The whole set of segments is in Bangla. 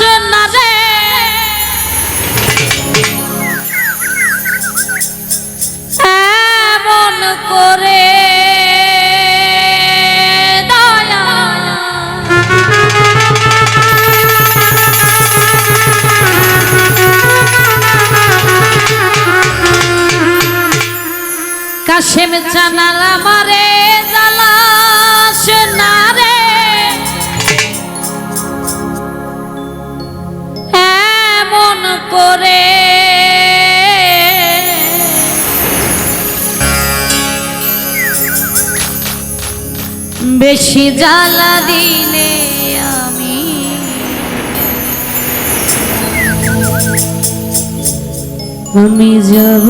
আসে না রে এমন করে কাশেম জানালা মারে। করে। বেশি জ্বালা দিলে আমি আমি যাব।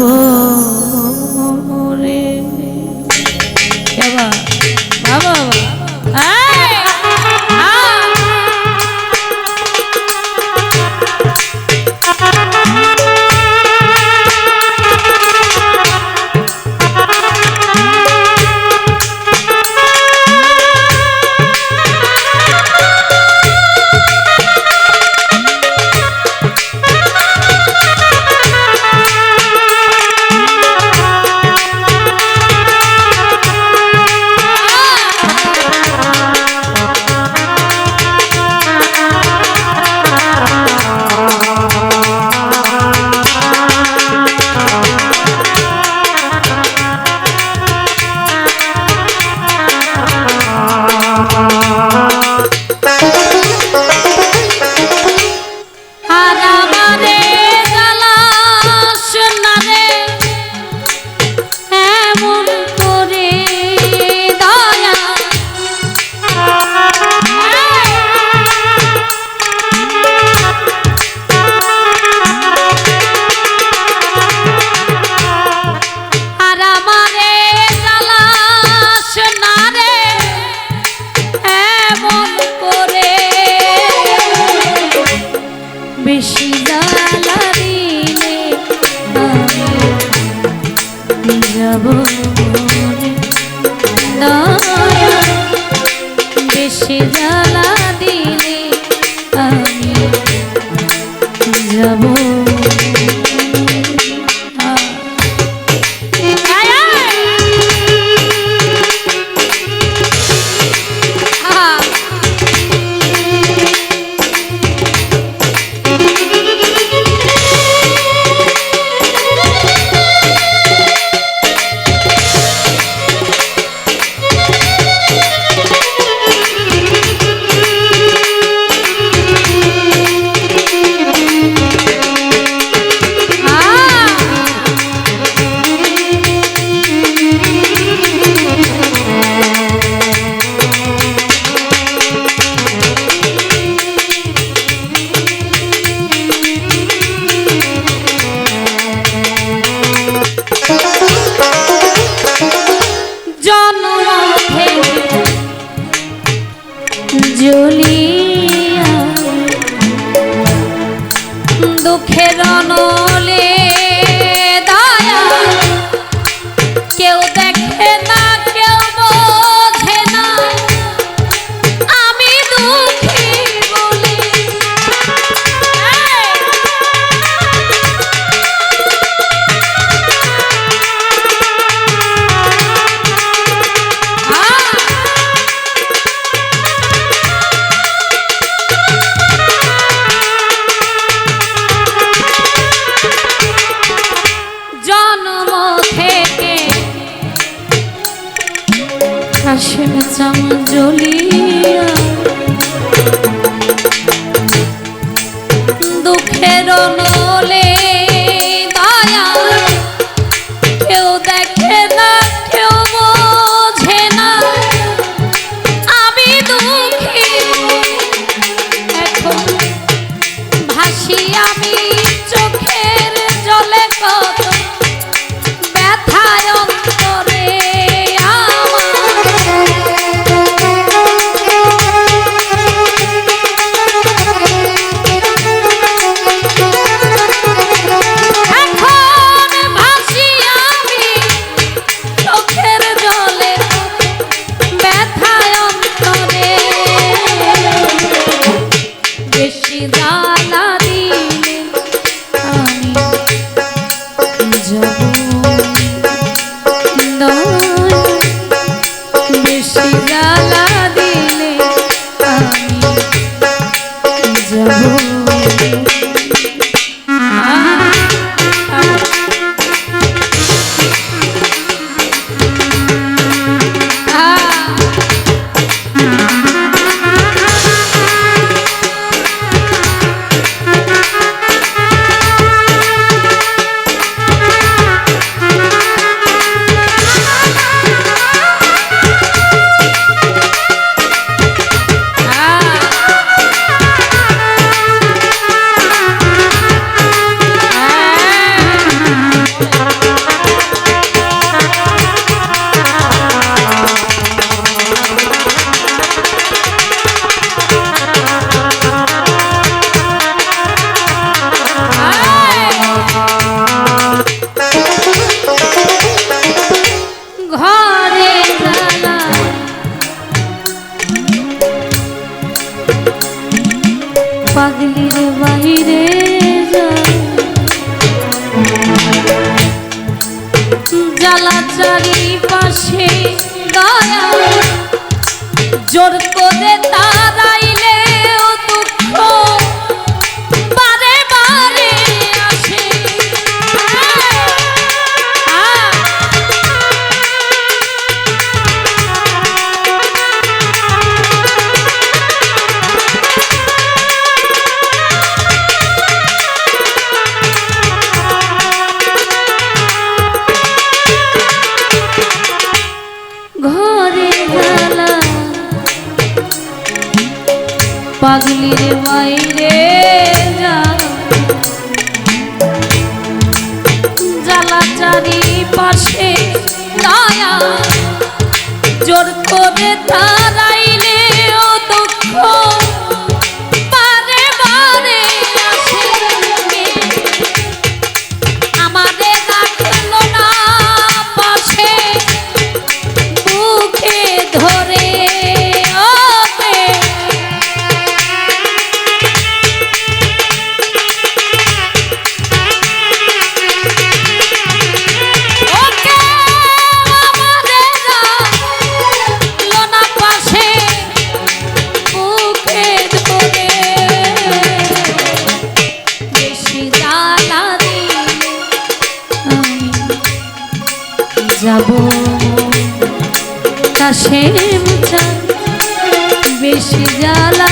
de মনো प्रभु পাগলির বাইরে জ্বালা চারি পাশে জোর করে তারাইলে ও দুঃখ। কাশেম চাঁদ বেশি জ্বালা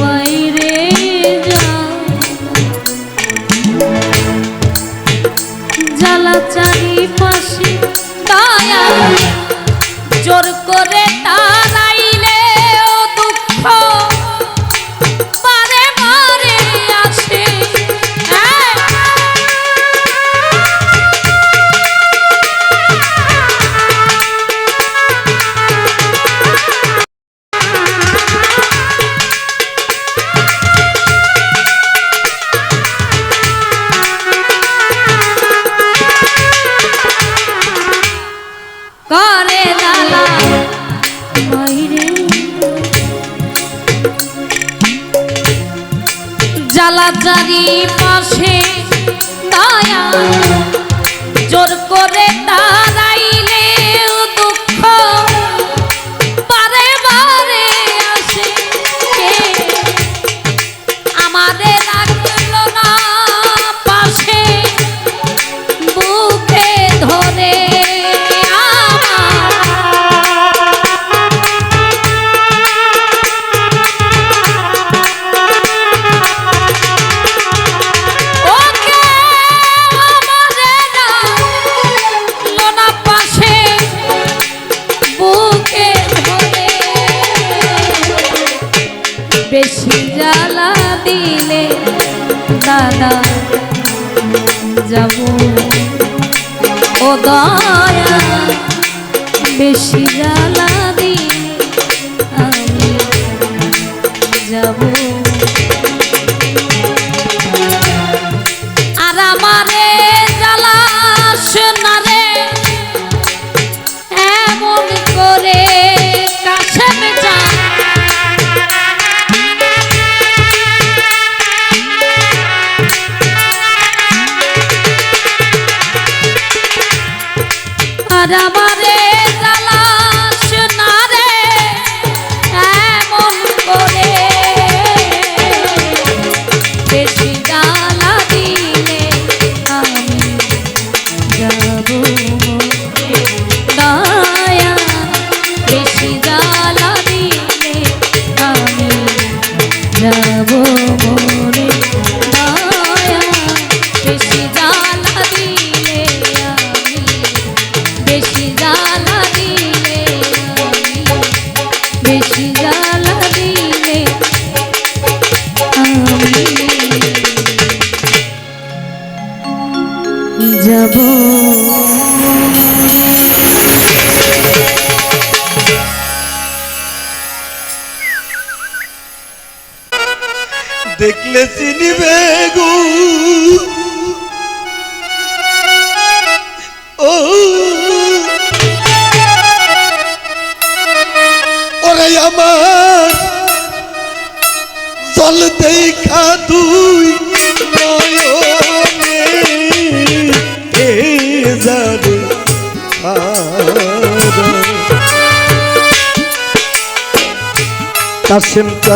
পাগলির পাশে দয়া। জোর করে তারাইলে যাব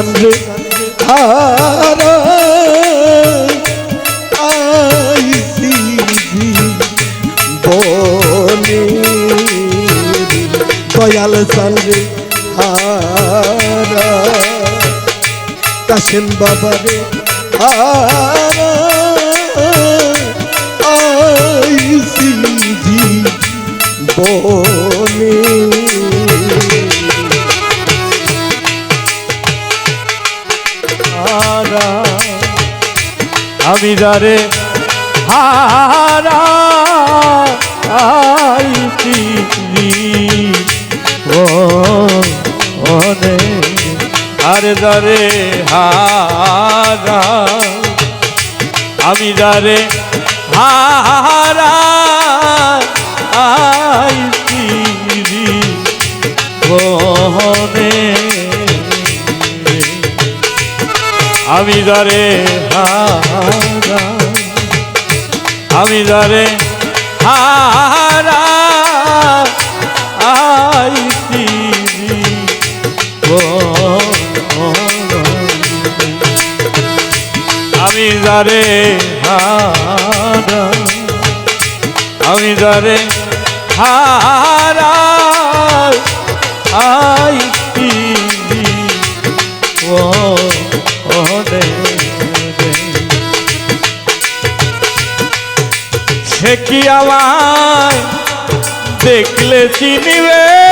চন্দ্রে হারা আইসি বনে। দয়াল চালরে হারা কাশেম বাবারে হারা আইসি বনে। আমি যারে হারা জীবনে আরে হারা আমি যারে হারা আইছি আমি যারে হারা আমি যারে হারা আমি যারে হারা আমি যারে হারা আইছি ও ও কি আমায় দেখলে চিনিবে।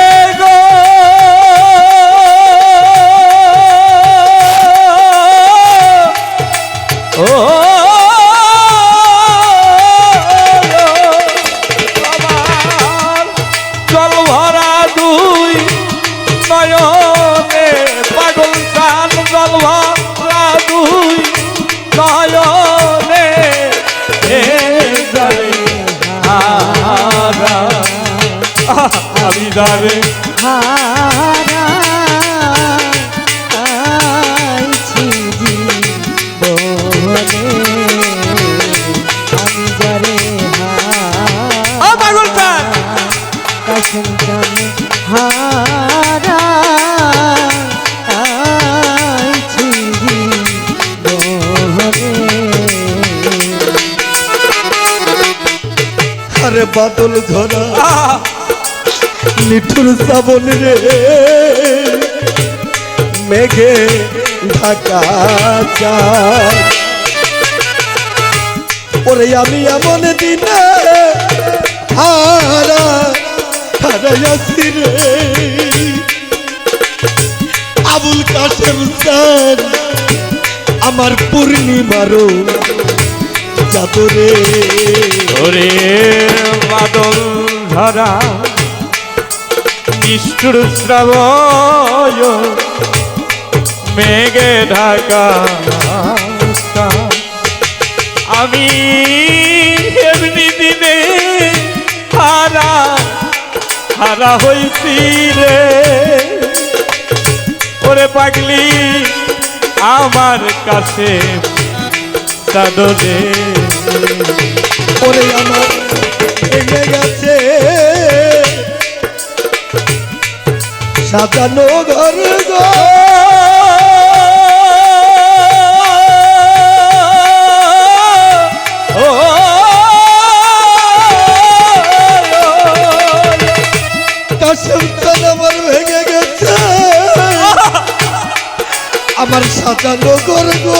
আরে বাদল আহ! নিঠুর শ্রাবণ রে মেঘে ঢাকা চাঁদ। ওরে আমি এমন দিনে রে আবুল কাশেম স্যার, আমার পূর্ণিমারও চাদরে ওরে বাদল ধরা। নিষ্ঠুর শ্রাবয়, মেঘে ঢাকা আমি এমনি দিনে হারা হারা হইছি রে। ওরে পাগলি, আমার কাছে চাদরে ওরে আমার ভেঙে গেছে। সাজানো ঘর গো। আমার সাজানো ঘর গো।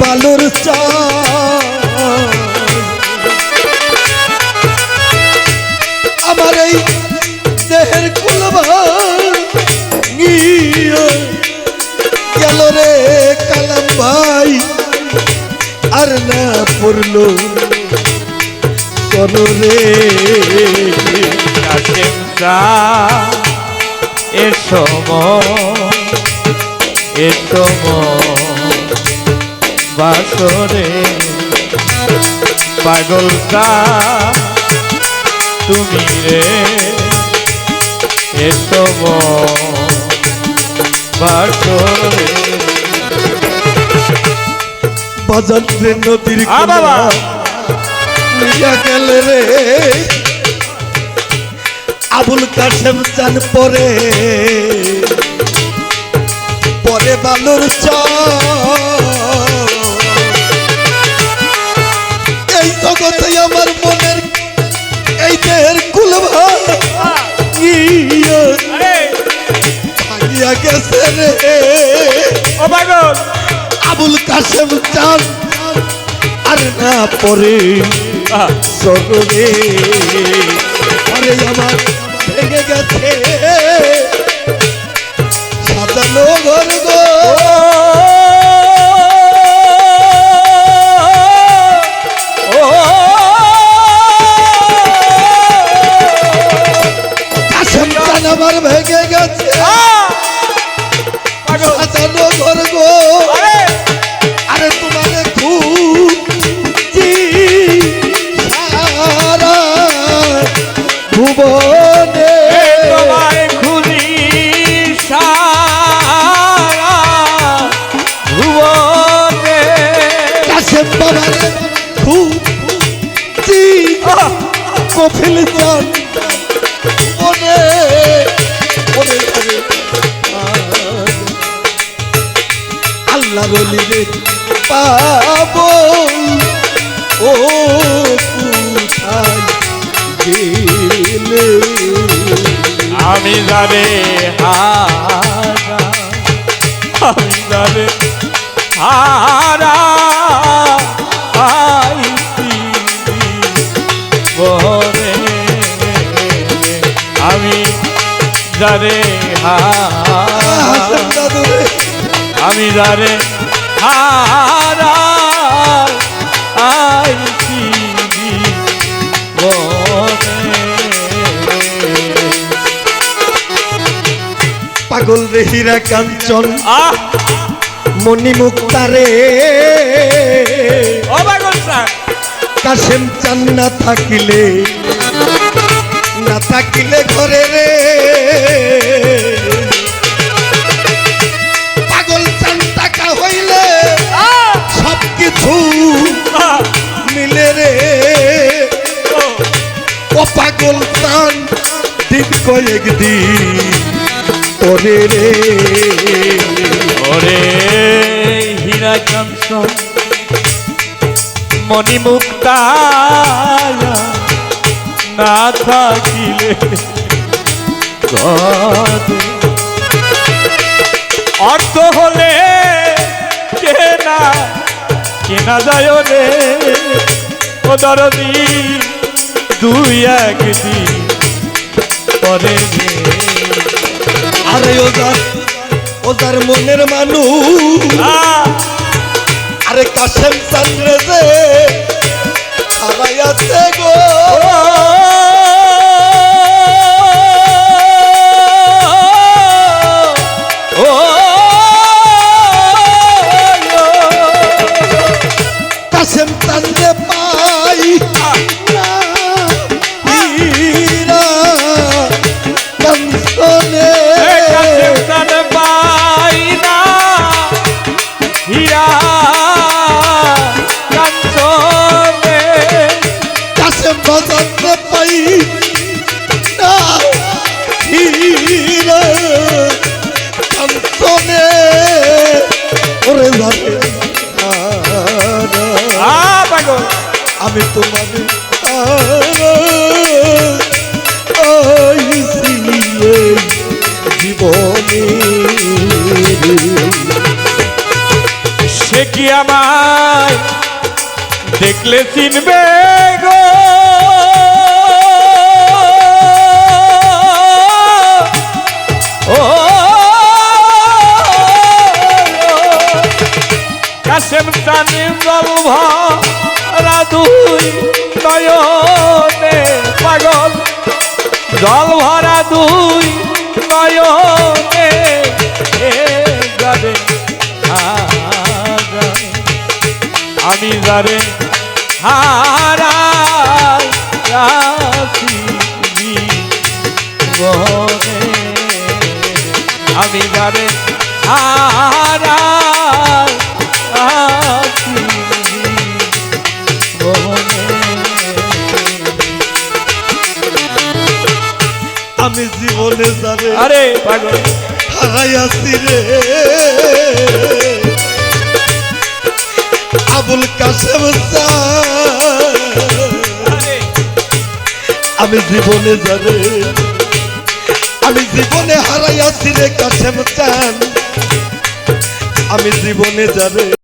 বালুর আমার এই দেহের নিয়া গেল রে কালাম ভাই। আর না পড়ল করো রে। এ সময় বাসরে। পাগল শাহ তুমি রে এ সময় বাসরে। বাজার রে নদীর বাবা। গেল রে। আবুল কাশেম চান পরে পরে বালুর চা গেছে রে। পাগল আবুল কাশেম চান। আর না পরে সরবে আরে আমার ভেঙে গেছে। সাজানো ঘর গো। আমার ভেঙে ভুবনে। কাশেম বাবারে খুঁজি কফিল চান জানে হারা আমি জানে হারা আমি যারে হারা আমি জানে পাগল রে হীরা কাঞ্চন। আহ! মণি মুক্তারে অবাগল স্যার। কাশেম চান না থাকিলে। না থাকিলে ঘরে রে। পাগল চান টাকা হইলে সব কিছু মিলে রে। ও পাগল চান দিন কয়েক দিন। ওরে রে। ওরে হীরা কাঞ্চন মণিমুক্তা না থাকিলে অর্থ হলে কেনা কেনা যায় রে ও দরদি, দুই একদিন পরে আরে ওজার ওজার মনের মানুষ। আরে কাশেম চন্দ্রে যে হারাইয়াছে গো। দেখলে চিনবে গো কাশেম চানি জল ভরা দুই নয়নে পাগল জল ভরা দুই নয়নে আমি যারে হারাই রাখি জীবনে আমি যারে হারাই আমি জীবনে যাবে আরে পাগল। হারাইয়াছি রে। আবুল আরে আমি জীবনে যাবে আমি জীবনে হারাইয়াছি রে চান আমি জীবনে যাবে।